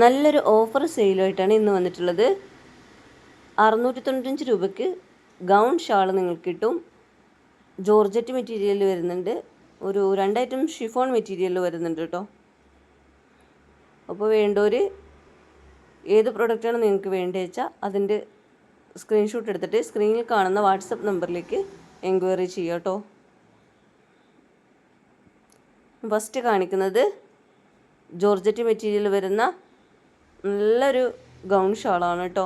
നല്ലൊരു ഓഫർ സെയിലുമായിട്ടാണ് ഇന്ന് വന്നിട്ടുള്ളത്. അറുന്നൂറ്റി തൊണ്ണൂറ്റഞ്ച് രൂപയ്ക്ക് ഗൗൺ ഷാൾ നിങ്ങൾക്ക് കിട്ടും. ജോർജറ്റ് മെറ്റീരിയൽ വരുന്നുണ്ട്. ഒരു രണ്ട് ഐറ്റം ഷിഫോൺ മെറ്റീരിയൽ വരുന്നുണ്ട് കേട്ടോ. അപ്പോൾ വേണ്ടവർ ഏത് പ്രൊഡക്റ്റാണ് നിങ്ങൾക്ക് വേണ്ടത് വെച്ചാൽ അതിന്റെ സ്ക്രീൻഷോട്ട് എടുത്തിട്ട് സ്ക്രീനിൽ കാണുന്ന വാട്സപ്പ് നമ്പറിലേക്ക് എൻക്വയറി ചെയ്യുക കേട്ടോ. ഫസ്റ്റ് കാണിക്കുന്നത് ജോർജറ്റ് മെറ്റീരിയൽ വരുന്ന നല്ലൊരു ഗൗൺ ഷോളാണ് കേട്ടോ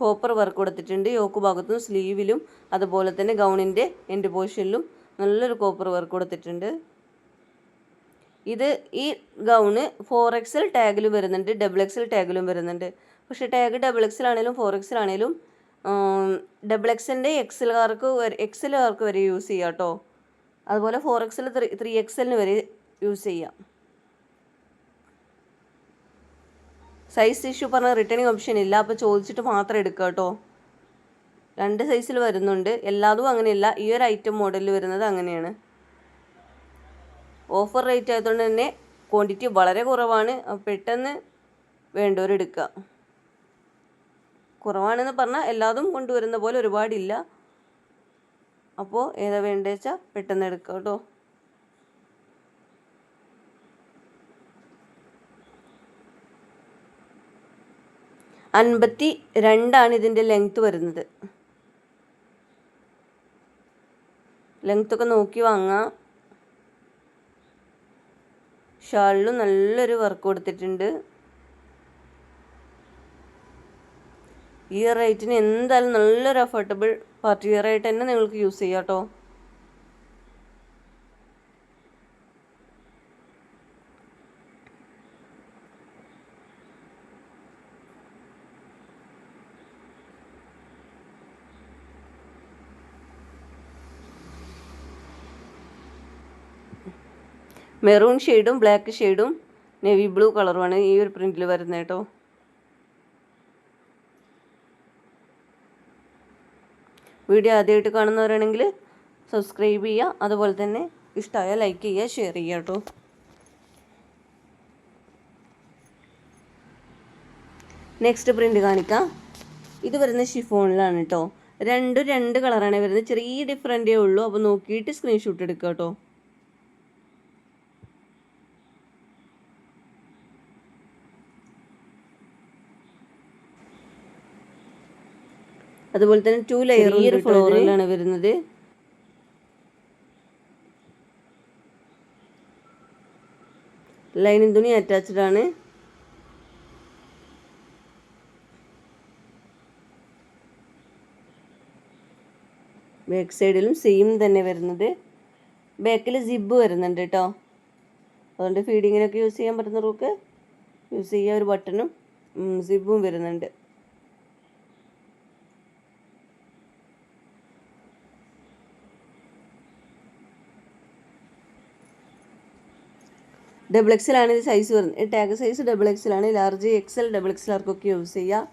കോപ്പർ വർക്ക് കൊടുത്തിട്ടുണ്ട്. യോക്ക് ഭാഗത്തും സ്ലീവിലും അതുപോലെ തന്നെ ഗൗണിന്റെ എൻഡ് പോർഷനിലും നല്ലൊരു കോപ്പർ വർക്ക് കൊടുത്തിട്ടുണ്ട്. ഇത് ഈ ഗൗണ് ഫോർ എക്സൽ ടാഗിലും വരുന്നുണ്ട്. ഡബിൾ എക്സൽ ടാഗിലും വരുന്നുണ്ട്. പക്ഷേ ടാഗ് ഡബിൾ എക്സൽ ആണെങ്കിലും ഫോർ എക്സൽ ആണെങ്കിലും ഡബിൾ എക്സലിന്റെ എക്സിലുകാർക്ക് വരെ എക്സലുകാർക്ക് വരെ യൂസ് ചെയ്യാം കേട്ടോ അതുപോലെ ഫോർ എക്സൽ ത്രീ ത്രീ എക്സലിന് വരെ യൂസ് ചെയ്യാം. സൈസ് ഇഷ്യൂ പറഞ്ഞ റിട്ടേണിങ് ഓപ്ഷൻ ഇല്ല. അപ്പോൾ ചോദിച്ചിട്ട് മാത്രം എടുക്കുക കേട്ടോ. രണ്ട് സൈസിൽ വരുന്നുണ്ട്. എല്ലാതും അങ്ങനെയല്ല. ഈ ഒരു ഐറ്റം മോഡലിൽ വരുന്നത് അങ്ങനെയാണ്. ഓഫർ റേറ്റ് ആയതുകൊണ്ട് തന്നെ ക്വാണ്ടിറ്റി വളരെ കുറവാണ്. പെട്ടെന്ന് വേണ്ടവരെടുക്കുക കുറവാണെന്ന് പറഞ്ഞാൽ എല്ലാതും കൊണ്ടുവരുന്ന പോലെ ഒരുപാടില്ല. അപ്പോൾ ഏതാ വേണ്ടത് വെച്ചാൽ പെട്ടെന്ന് എടുക്കാം കേട്ടോ. അൻപത്തി രണ്ടാണ് ഇതിന്റെ ലെങ്ത്ത് വരുന്നത്. ലെങ്ത്തൊക്കെ നോക്കി വാങ്ങാം. ഷാളിലും നല്ലൊരു വർക്ക് കൊടുത്തിട്ടുണ്ട്. ഈ റേറ്റിന് എന്തായാലും നല്ലൊരു അഫോർഡബിൾ പാർട്ടി വെയർ ആയിട്ട് തന്നെ നിങ്ങൾക്ക് യൂസ് ചെയ്യാം കേട്ടോ മെറൂൺ ഷെയ്ഡും ബ്ലാക്ക് ഷെയ്ഡും നേവി ബ്ലൂ കളറുമാണ് ഈ ഒരു പ്രിന്റിൽ വരുന്നത് കേട്ടോ. വീഡിയോ ആദ്യമായിട്ട് കാണുന്നവരാണെങ്കിൽ സബ്സ്ക്രൈബ് ചെയ്യുക അതുപോലെ തന്നെ ഇഷ്ടമായ ലൈക്ക് ചെയ്യുക ഷെയർ ചെയ്യുക കേട്ടോ. നെക്സ്റ്റ് പ്രിന്റ് കാണിക്കാം. ഇത് വരുന്ന ഷിഫോണിലാണ് കേട്ടോ. രണ്ട് രണ്ട് കളറാണ് വരുന്നത്. ചെറിയ ഡിഫറന്റേ ഉള്ളൂ. അപ്പോൾ നോക്കിയിട്ട് സ്ക്രീൻഷോട്ട് എടുക്കുക കേട്ടോ. അതുപോലെ തന്നെ ടു ലെയർ ഒരു ഫ്ലോറിലാണ് വരുന്നത്. ലൈനിങ് തുണി അറ്റാച്ച്ഡ് ആണ്. ബാക്ക് സൈഡിലും സെയിം തന്നെ വരുന്നത്. ബാക്കിൽ സിബ് വരുന്നുണ്ട് കേട്ടോ. അതുകൊണ്ട് ഫീഡിങ്ങിനൊക്കെ യൂസ് ചെയ്യാൻ പറ്റുന്നവർക്ക് യൂസ് ചെയ്യാൻ ഒരു ബട്ടണും സിബും വരുന്നുണ്ട്. ഡബിൾ എക്സലാണ് ഇത് സൈസ് വരുന്നത്. ടാഗ് സൈസ് ഡബിൾ എക്സലാണ് ലാർജ് എക്സൽ ഡബിൾ എക്സൽ ആർക്കൊക്കെ യൂസ് ചെയ്യാം?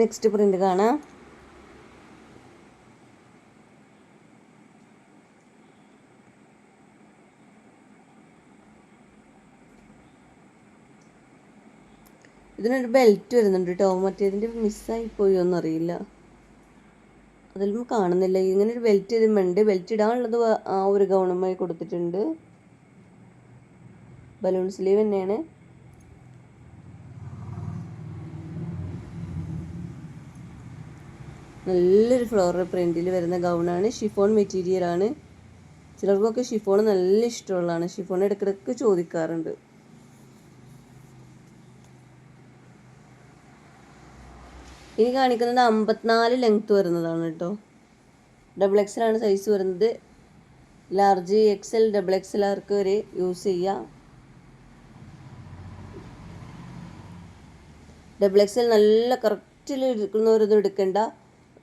നെക്സ്റ്റ് പ്രിന്റ് കാണാം. ഇതിനൊരു ബെൽറ്റ് വരുന്നുണ്ട് കേട്ടോ മറ്റേതിന്റെ മിസ്സായി പോയോ എന്നറിയില്ല. അതിലും കാണുന്നില്ല. ഇങ്ങനെ ഒരു ബെൽറ്റ് ഇതിലുണ്ട് ബെൽറ്റ് ഇടാനുള്ളത് ആ ഒരു ഗൗണമായി കൊടുത്തിട്ടുണ്ട്. ബലൂൺ സ്ലീവ് തന്നെയാണ്. നല്ലൊരു ഫ്ലോറൽ പ്രിന്റിൽ വരുന്ന ഗൗണാണ്. ഷിഫോൺ മെറ്റീരിയൽ ആണ്. ചിലർക്കൊക്കെ ഷിഫോൺ നല്ല ഇഷ്ടമുള്ളതാണ്. ഷിഫോൺ ഇടയ്ക്കിടയ്ക്ക് ചോദിക്കാറുണ്ട്. ഇനി കാണിക്കുന്നത് അമ്പത്തിനാല് ലെങ്ത്ത് വരുന്നതാണ് കേട്ടോ. ഡബിൾ എക്സലാണ് സൈസ് വരുന്നത്. Large X L double XL ആർക്ക് വരെ യൂസ് ചെയ്യാം. ഡബിൾ എക്സൽ നല്ല കറക്റ്റിൽ എടുക്കുന്നവരൊന്നും എടുക്കണ്ട.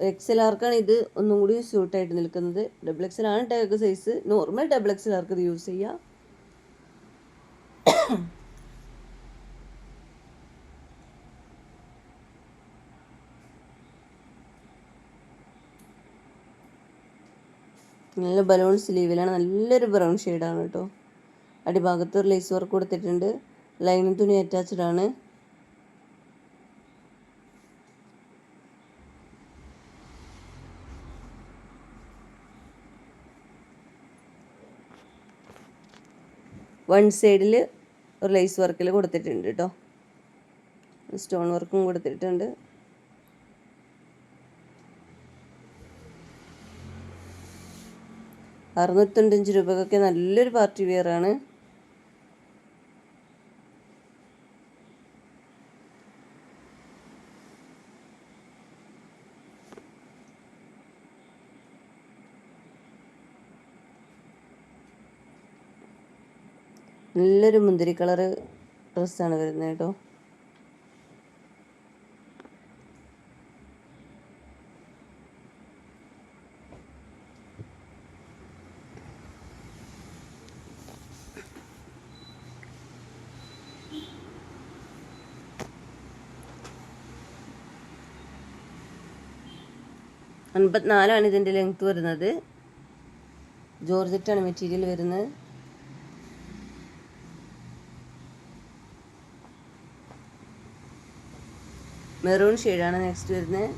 എക്സൽ ആർക്കാണ് ഇത് ഒന്നും കൂടി സ്യൂട്ടായിട്ട് നിൽക്കുന്നത്. ഡബിൾ എക്സൽ ആണ് take size normal double XL ആർക്ക് ഇത് യൂസ് ചെയ്യാം. നല്ല ബലൂൺ സ്ലീവിലാണ് നല്ലൊരു ബ്രൗൺ ഷെയ്ഡാണ് കേട്ടോ അടിഭാഗത്ത് ഒരു ലേസ് വർക്ക് കൊടുത്തിട്ടുണ്ട്. ലൈനിങ് തുണി അറ്റാച്ച്ഡ് ആണ്. വൺ സൈഡിൽ ഒരു ലേസ് വർക്കിൽ കൊടുത്തിട്ടുണ്ട് കേട്ടോ സ്റ്റോൺ വർക്കും കൊടുത്തിട്ടുണ്ട്. അറുന്നൂറ്റഞ്ച് രൂപക്കൊക്കെ നല്ലൊരു പാർട്ടി വെയർ ആണ്. നല്ലൊരു മുന്തിരി കളറ് ഡ്രസ്സാണ് വരുന്നത് കേട്ടോ. അൻപത്തിനാലാണ് ഇതിന്റെ ലെങ്ത് വരുന്നത്. ജോർജറ്റാണ് മെറ്റീരിയൽ വരുന്നത്. മെറൂൺ ഷെയ്ഡാണ് നെക്സ്റ്റ് വരുന്നത്.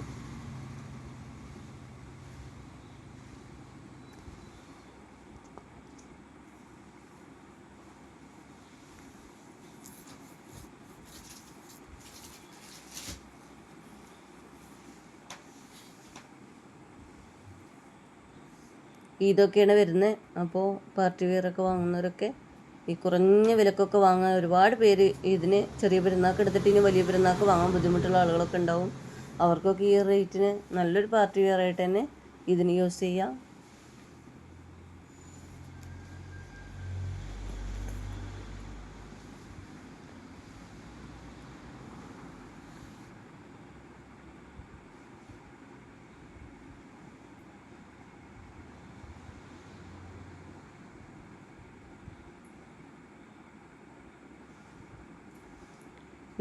ഇതൊക്കെയാണ് വരുന്നത് അപ്പോൾ പാർട്ടി വെയറൊക്കെ വാങ്ങുന്നവരൊക്കെ ഈ കുറഞ്ഞ വിലക്കൊക്കെ വാങ്ങാൻ ഒരുപാട് പേര് ഇതിന് ചെറിയ പെരുന്നാൾക്ക് എടുത്തിട്ട് ഇനി വലിയ പെരുന്നാൾക്ക് വാങ്ങാൻ ബുദ്ധിമുട്ടുള്ള ആളുകളൊക്കെ ഉണ്ടാവും. അവർക്കൊക്കെ ഈ റേറ്റിന് നല്ലൊരു പാർട്ടി വെയറായിട്ട് തന്നെ ഇതിന് യൂസ് ചെയ്യാം.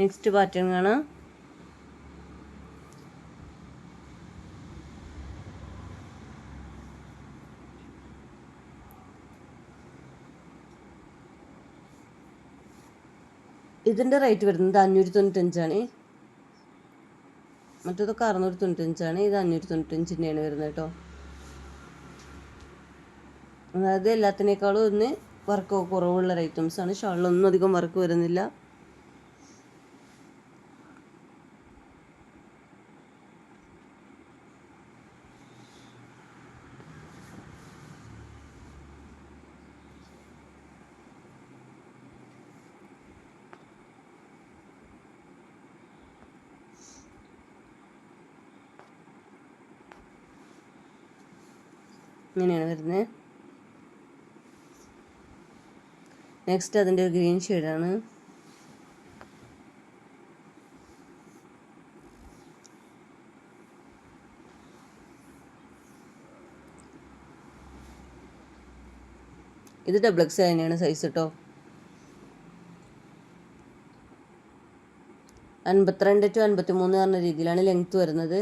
നെക്സ്റ്റ് പാറ്റേൺ കാണാം. ഇതിന്റെ റേറ്റ് വരുന്നത് അഞ്ഞൂറ്റി തൊണ്ണൂറ്റഞ്ചാണ് മറ്റേതൊക്കെ അറുന്നൂറ്റി തൊണ്ണൂറ്റഞ്ചാണ് ഇത് അഞ്ഞൂറ്റി തൊണ്ണൂറ്റഞ്ചിന്റെയാണ് വരുന്നത് കേട്ടോ. അതായത് എല്ലാത്തിനേക്കാളും ഒന്ന് വർക്ക് കുറവുള്ള ഐറ്റംസാണ് ഷാളിലൊന്നും അധികം വർക്ക് വരുന്നില്ല. ഇങ്ങനെയാണ് വരുന്നത് നെക്സ്റ്റ് അതിന്റെ ഒരു ഗ്രീൻ ഷെയ്ഡാണ് ഇത് ഡബിൾ എക്സ് തന്നെയാണ് സൈസ് കേട്ടോ അൻപത്തിരണ്ട് ടു അൻപത്തി മൂന്ന് പറഞ്ഞ രീതിയിലാണ് ലെങ്ത്ത് വരുന്നത്.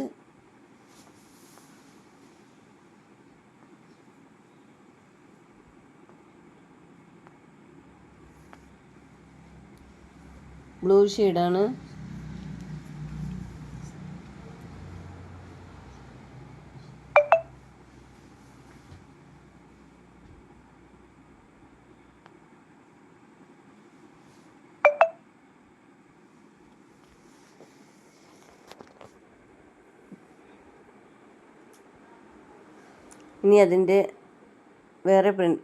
ബ്ലൂ ഷെയ്ഡാണ് ഇനി അതിന്റെ വേറെ പ്രിന്റ്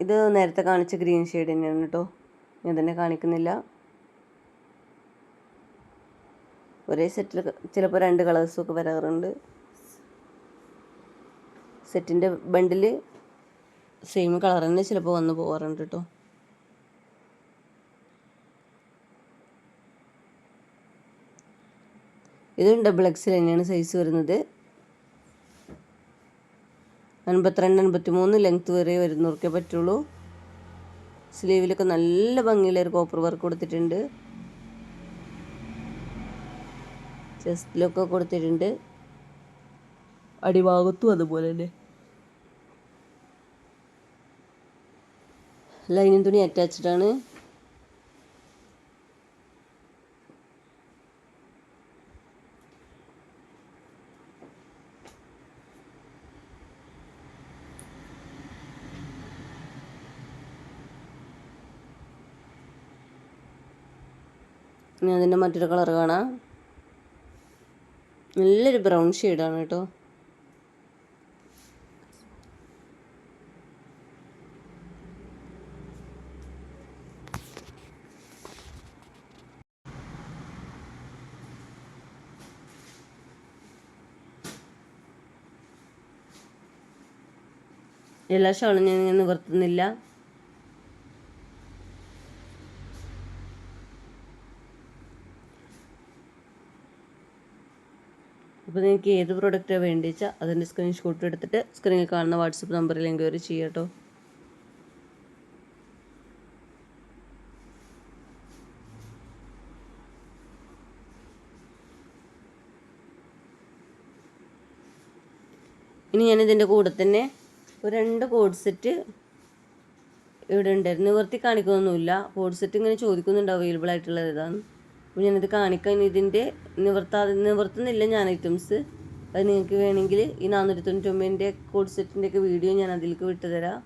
ഇത് നേരത്തെ കാണിച്ച ഗ്രീൻ ഷെയ്ഡ് തന്നെയാണ് കേട്ടോ ഞാൻ തന്നെ കാണിക്കുന്നില്ല. ഒരേ സെറ്റിൽ ചിലപ്പോൾ രണ്ട് കളേഴ്സും ഒക്കെ വരാറുണ്ട്. സെറ്റിന്റെ ബണ്ടിൽ സെയിം കളർ തന്നെ ചിലപ്പോൾ വന്ന് പോകാറുണ്ട് കേട്ടോ ഇതും ഡബിൾ എക്സിൽ തന്നെയാണ് സൈസ് വരുന്നത്. അൻപത്തിരണ്ട് അൻപത്തി മൂന്ന് ലെങ്ത് വരെ വരുന്നവർക്കേ പറ്റുള്ളൂ. സ്ലീവിലൊക്കെ നല്ല ഭംഗിയിലൊരു കോപ്പർ വർക്ക് കൊടുത്തിട്ടുണ്ട്. ചെസ്റ്റിലൊക്കെ കൊടുത്തിട്ടുണ്ട്. അടിഭാഗത്തും അതുപോലെ തന്നെ. ലൈനിങ് തുണി അറ്റാച്ച്ഡ് ആണ്. ഇനി അതിന്റെ മറ്റൊരു കളർ കാണാം. നല്ലൊരു ബ്രൗൺ ഷെയ്ഡാണ് കേട്ടോ. എല്ലാ ഷോളും ഞാൻ നിവർത്തുന്നില്ല. അപ്പോൾ നിങ്ങൾക്ക് ഏത് പ്രോഡക്റ്റാണ് വേണ്ടി വെച്ചാൽ അതിന്റെ സ്ക്രീൻഷോട്ട് എടുത്തിട്ട് സ്ക്രീനിൽ കാണുന്ന വാട്സപ്പ് നമ്പറിൽ എൻക്വയറി ചെയ്യാം കേട്ടോ ഇനി ഞാൻ ഇതിന്റെ കൂടെ തന്നെ ഒരു രണ്ട് കോഡ് സെറ്റ് ഇവിടെ ഉണ്ടായിരുന്നു നിവർത്തി കാണിക്കുന്നൊന്നുമില്ല. കോഡ് സെറ്റ് ഇങ്ങനെ ചോദിക്കുന്നുണ്ട് അവൈലബിൾ ആയിട്ടുള്ളത് ഏതാണ്? അപ്പോൾ ഞാനിത് കാണിക്കാൻ ഇതിന്റെ നിവർത്താ നിവർത്തുന്നില്ല ഞാൻ ഐറ്റംസ്. അത് നിങ്ങൾക്ക് വേണമെങ്കിൽ ഈ നാനൂറ്റി തൊണ്ണൂറ്റൊമ്പതിന്റെ കോഡ് സെറ്റിന്റെ ഒക്കെ വീഡിയോ ഞാൻ അതിലേക്ക് വിട്ടു തരാം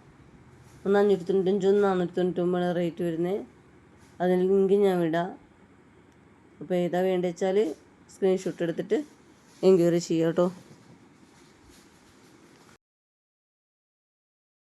ഒന്ന് അഞ്ഞൂറ്റി തൊണ്ണൂറ്റഞ്ചും നാനൂറ്റി തൊണ്ണൂറ്റൊമ്പതാണ് റേറ്റ് വരുന്നത് അതിന് ലിങ്ക് ഞാൻ വിടാം. അപ്പോൾ ഏതാ വേണ്ടത് വെച്ചാൽ സ്ക്രീൻഷോട്ട് എടുത്തിട്ട് എൻക്വയറി ചെയ്യാം കേട്ടോ.